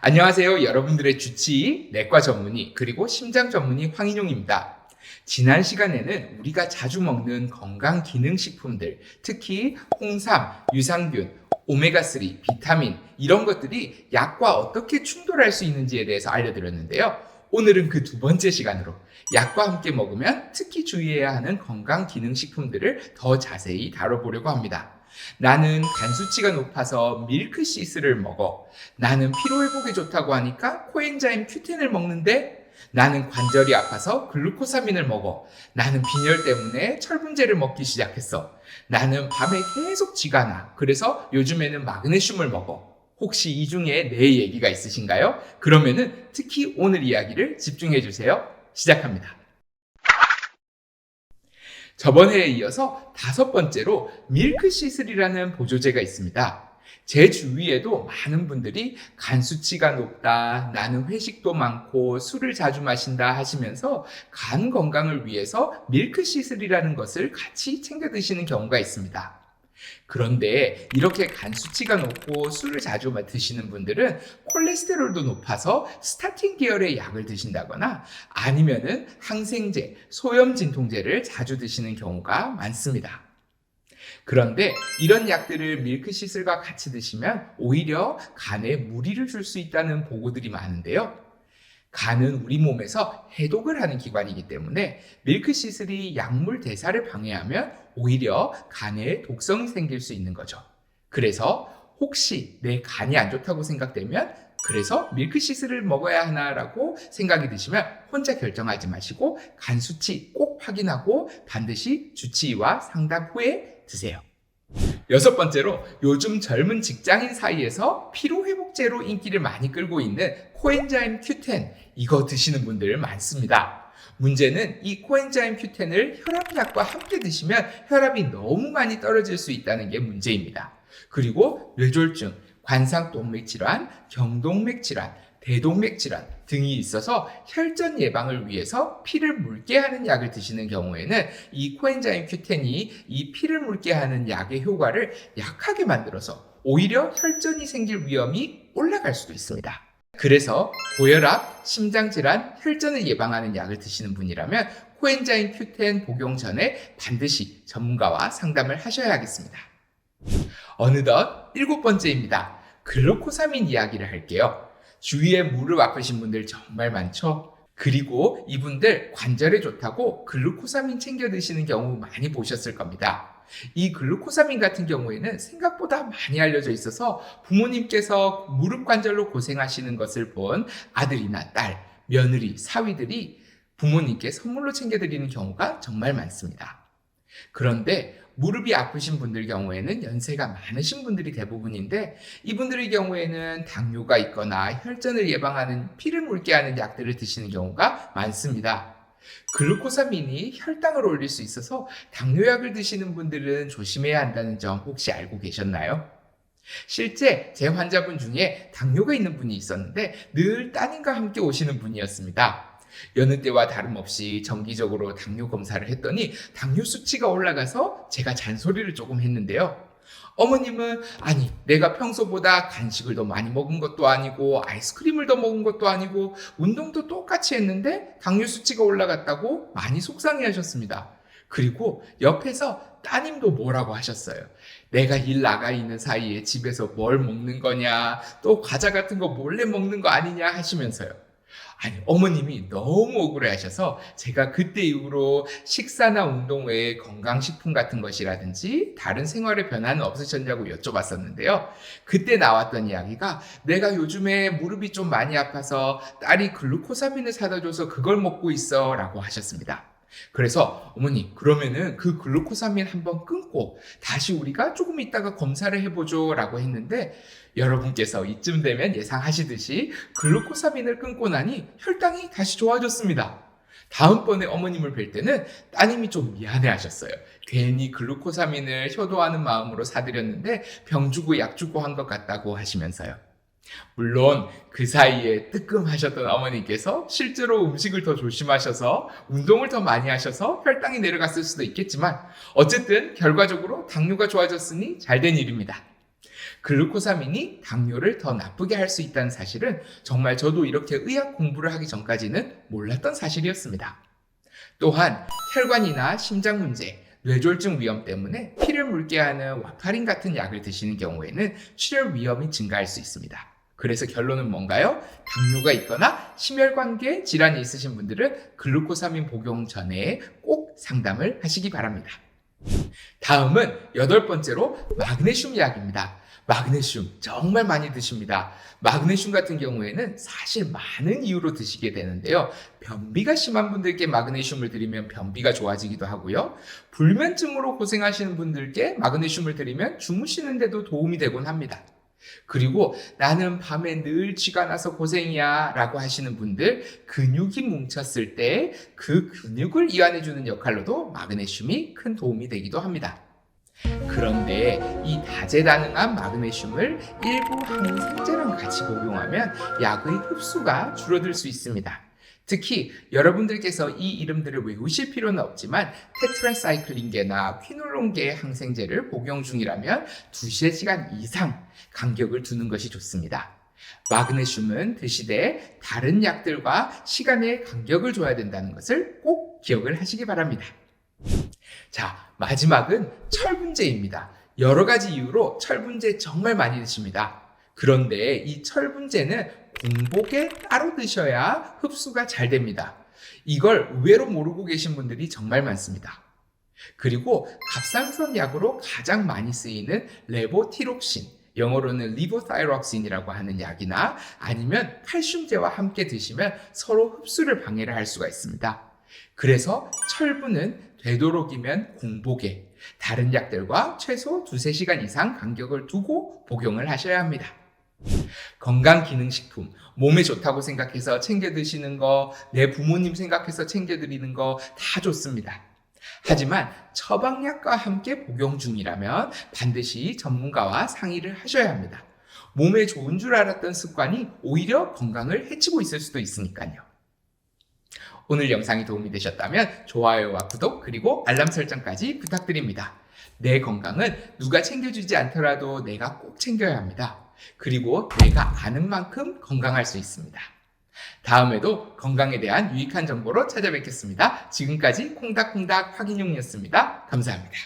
안녕하세요. 여러분들의 주치의, 내과 전문의, 그리고 심장 전문의 황인용입니다. 지난 시간에는 우리가 자주 먹는 건강 기능 식품들, 특히 홍삼, 유산균, 오메가3, 비타민, 이런 것들이 약과 어떻게 충돌할 수 있는지에 대해서 알려드렸는데요. 오늘은 그 두 번째 시간으로 약과 함께 먹으면 특히 주의해야 하는 건강 기능 식품들을 더 자세히 다뤄보려고 합니다. 나는 간 수치가 높아서 밀크시스를 먹어. 나는 피로회복에 좋다고 하니까 코엔자임 큐텐을 먹는데 나는 관절이 아파서 글루코사민을 먹어. 나는 빈혈 때문에 철분제를 먹기 시작했어. 나는 밤에 계속 쥐가 나. 그래서 요즘에는 마그네슘을 먹어. 혹시 이 중에 내 얘기가 있으신가요? 그러면은 특히 오늘 이야기를 집중해 주세요. 시작합니다. 저번 회에 이어서 다섯 번째로 밀크시슬이라는 보조제가 있습니다. 제 주위에도 많은 분들이 간 수치가 높다, 나는 회식도 많고 술을 자주 마신다 하시면서 간 건강을 위해서 밀크시슬이라는 것을 같이 챙겨 드시는 경우가 있습니다. 그런데 이렇게 간 수치가 높고 술을 자주 드시는 분들은 콜레스테롤도 높아서 스타틴 계열의 약을 드신다거나 아니면은 항생제, 소염 진통제를 자주 드시는 경우가 많습니다. 그런데 이런 약들을 밀크시슬과 같이 드시면 오히려 간에 무리를 줄 수 있다는 보고들이 많은데요. 간은 우리 몸에서 해독을 하는 기관이기 때문에 밀크시슬이 약물 대사를 방해하면 오히려 간에 독성이 생길 수 있는 거죠. 그래서 혹시 내 간이 안 좋다고 생각되면 그래서 밀크시슬을 먹어야 하나라고 생각이 드시면 혼자 결정하지 마시고 간 수치 꼭 확인하고 반드시 주치의와 상담 후에 드세요. 여섯 번째로 요즘 젊은 직장인 사이에서 피로회복제로 인기를 많이 끌고 있는 코엔자임 Q10 이거 드시는 분들 많습니다. 문제는 이 코엔자임 Q10을 혈압약과 함께 드시면 혈압이 너무 많이 떨어질 수 있다는 게 문제입니다. 그리고 뇌졸중, 관상동맥 질환, 경동맥 질환, 대동맥 질환 등이 있어서 혈전 예방을 위해서 피를 묽게 하는 약을 드시는 경우에는 이 코엔자임 Q10이 이 피를 묽게 하는 약의 효과를 약하게 만들어서 오히려 혈전이 생길 위험이 올라갈 수도 있습니다. 그래서 고혈압, 심장질환, 혈전을 예방하는 약을 드시는 분이라면 코엔자임 Q10 복용 전에 반드시 전문가와 상담을 하셔야 하겠습니다. 어느덧 일곱 번째입니다. 글루코사민 이야기를 할게요. 주위에 무릎 아프신 분들 정말 많죠? 그리고 이분들 관절에 좋다고 글루코사민 챙겨 드시는 경우 많이 보셨을 겁니다. 이 글루코사민 같은 경우에는 생각보다 많이 알려져 있어서 부모님께서 무릎 관절로 고생하시는 것을 본 아들이나 딸, 며느리, 사위들이 부모님께 선물로 챙겨드리는 경우가 정말 많습니다. 그런데 무릎이 아프신 분들 경우에는 연세가 많으신 분들이 대부분인데 이분들의 경우에는 당뇨가 있거나 혈전을 예방하는 피를 묽게 하는 약들을 드시는 경우가 많습니다. 글루코사민이 혈당을 올릴 수 있어서 당뇨약을 드시는 분들은 조심해야 한다는 점 혹시 알고 계셨나요? 실제 제 환자분 중에 당뇨가 있는 분이 있었는데 늘 따님과 함께 오시는 분이었습니다. 여느 때와 다름없이 정기적으로 당뇨 검사를 했더니 당뇨 수치가 올라가서 제가 잔소리를 조금 했는데요. 어머님은 아니 내가 평소보다 간식을 더 많이 먹은 것도 아니고 아이스크림을 더 먹은 것도 아니고 운동도 똑같이 했는데 당뇨 수치가 올라갔다고 많이 속상해 하셨습니다. 그리고 옆에서 따님도 뭐라고 하셨어요. 내가 일 나가 있는 사이에 집에서 뭘 먹는 거냐, 또 과자 같은 거 몰래 먹는 거 아니냐 하시면서요. 아니, 어머님이 너무 억울해 하셔서 제가 그때 이후로 식사나 운동 외에 건강식품 같은 것이라든지 다른 생활의 변화는 없으셨냐고 여쭤봤었는데요. 그때 나왔던 이야기가 내가 요즘에 무릎이 좀 많이 아파서 딸이 글루코사민을 사다 줘서 그걸 먹고 있어 라고 하셨습니다. 그래서 어머니 그러면은 그 글루코사민 한번 끊고 다시 우리가 조금 있다가 검사를 해보죠 라고 했는데 여러분께서 이쯤 되면 예상하시듯이 글루코사민을 끊고 나니 혈당이 다시 좋아졌습니다. 다음번에 어머님을 뵐 때는 따님이 좀 미안해 하셨어요. 괜히 글루코사민을 효도하는 마음으로 사드렸는데 병 주고 약 주고 한 것 같다고 하시면서요. 물론 그 사이에 뜨끔하셨던 어머니께서 실제로 음식을 더 조심하셔서 운동을 더 많이 하셔서 혈당이 내려갔을 수도 있겠지만 어쨌든 결과적으로 당뇨가 좋아졌으니 잘된 일입니다. 글루코사민이 당뇨를 더 나쁘게 할 수 있다는 사실은 정말 저도 이렇게 의학 공부를 하기 전까지는 몰랐던 사실이었습니다. 또한 혈관이나 심장 문제, 뇌졸중 위험 때문에 피를 묽게 하는 와파린 같은 약을 드시는 경우에는 출혈 위험이 증가할 수 있습니다. 그래서 결론은 뭔가요? 당뇨가 있거나 심혈관계 질환이 있으신 분들은 글루코사민 복용 전에 꼭 상담을 하시기 바랍니다. 다음은 여덟 번째로 마그네슘 약입니다. 마그네슘 정말 많이 드십니다. 마그네슘 같은 경우에는 사실 많은 이유로 드시게 되는데요. 변비가 심한 분들께 마그네슘을 드리면 변비가 좋아지기도 하고요. 불면증으로 고생하시는 분들께 마그네슘을 드리면 주무시는데도 도움이 되곤 합니다. 그리고 나는 밤에 늘 쥐가 나서 고생이야 라고 하시는 분들 근육이 뭉쳤을 때 그 근육을 이완해주는 역할로도 마그네슘이 큰 도움이 되기도 합니다. 그런데 이 다재다능한 마그네슘을 일부 항생제랑 같이 복용하면 약의 흡수가 줄어들 수 있습니다. 특히 여러분들께서 이 이름들을 외우실 필요는 없지만 테트라사이클린계나 퀴놀론계 항생제를 복용 중이라면 2시간 이상 간격을 두는 것이 좋습니다. 마그네슘은 드시되 다른 약들과 시간의 간격을 줘야 된다는 것을 꼭 기억을 하시기 바랍니다. 자, 마지막은 철분제입니다. 여러 가지 이유로 철분제 정말 많이 드십니다. 그런데 이 철분제는 공복에 따로 드셔야 흡수가 잘 됩니다. 이걸 의외로 모르고 계신 분들이 정말 많습니다. 그리고 갑상선 약으로 가장 많이 쓰이는 레보티록신, 영어로는 리보타이록신이라고 하는 약이나 아니면 칼슘제와 함께 드시면 서로 흡수를 방해를 할 수가 있습니다. 그래서 철분은 되도록이면 공복에 다른 약들과 최소 두세 시간 이상 간격을 두고 복용을 하셔야 합니다. 건강기능식품, 몸에 좋다고 생각해서 챙겨 드시는 거, 내 부모님 생각해서 챙겨 드리는 거 다 좋습니다. 하지만 처방약과 함께 복용 중이라면 반드시 전문가와 상의를 하셔야 합니다. 몸에 좋은 줄 알았던 습관이 오히려 건강을 해치고 있을 수도 있으니까요. 오늘 영상이 도움이 되셨다면 좋아요와 구독 그리고 알람 설정까지 부탁드립니다. 내 건강은 누가 챙겨주지 않더라도 내가 꼭 챙겨야 합니다. 그리고 내가 아는 만큼 건강할 수 있습니다. 다음에도 건강에 대한 유익한 정보로 찾아뵙겠습니다. 지금까지 콩닥콩닥 확인용이었습니다. 감사합니다.